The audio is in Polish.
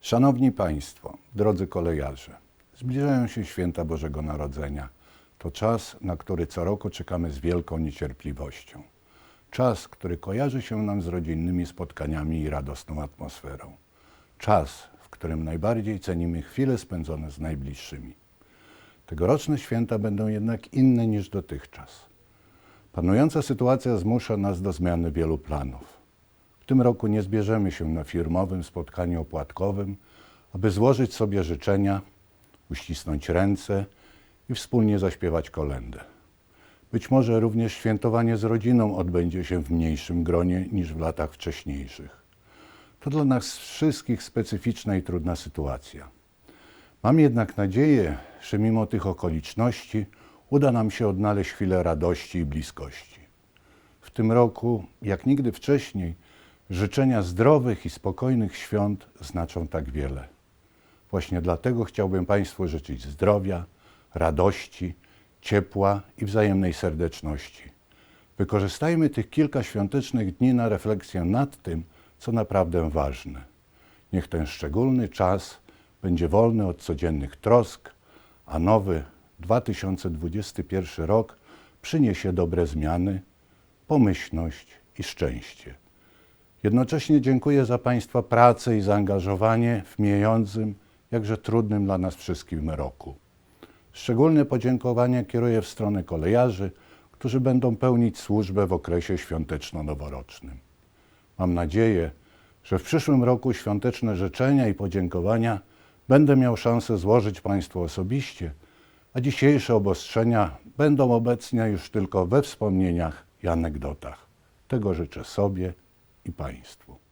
Szanowni Państwo, drodzy kolejarze, zbliżają się święta Bożego Narodzenia. To czas, na który co roku czekamy z wielką niecierpliwością. Czas, który kojarzy się nam z rodzinnymi spotkaniami i radosną atmosferą. Czas, w którym najbardziej cenimy chwile spędzone z najbliższymi. Tegoroczne święta będą jednak inne niż dotychczas. Panująca sytuacja zmusza nas do zmiany wielu planów. W tym roku nie zbierzemy się na firmowym spotkaniu opłatkowym, aby złożyć sobie życzenia, uścisnąć ręce i wspólnie zaśpiewać kolędę. Być może również świętowanie z rodziną odbędzie się w mniejszym gronie niż w latach wcześniejszych. To dla nas wszystkich specyficzna i trudna sytuacja. Mam jednak nadzieję, że mimo tych okoliczności uda nam się odnaleźć chwilę radości i bliskości. W tym roku, jak nigdy wcześniej, życzenia zdrowych i spokojnych świąt znaczą tak wiele. Właśnie dlatego chciałbym Państwu życzyć zdrowia, radości, ciepła i wzajemnej serdeczności. Wykorzystajmy tych kilka świątecznych dni na refleksję nad tym, co naprawdę ważne. Niech ten szczególny czas będzie wolny od codziennych trosk, a nowy 2021 rok przyniesie dobre zmiany, pomyślność i szczęście. Jednocześnie dziękuję za Państwa pracę i zaangażowanie w mijającym, jakże trudnym dla nas wszystkim roku. Szczególne podziękowania kieruję w stronę kolejarzy, którzy będą pełnić służbę w okresie świąteczno-noworocznym. Mam nadzieję, że w przyszłym roku świąteczne życzenia i podziękowania będę miał szansę złożyć Państwu osobiście, a dzisiejsze obostrzenia będą obecne już tylko we wspomnieniach i anegdotach. Tego życzę sobie i Państwu.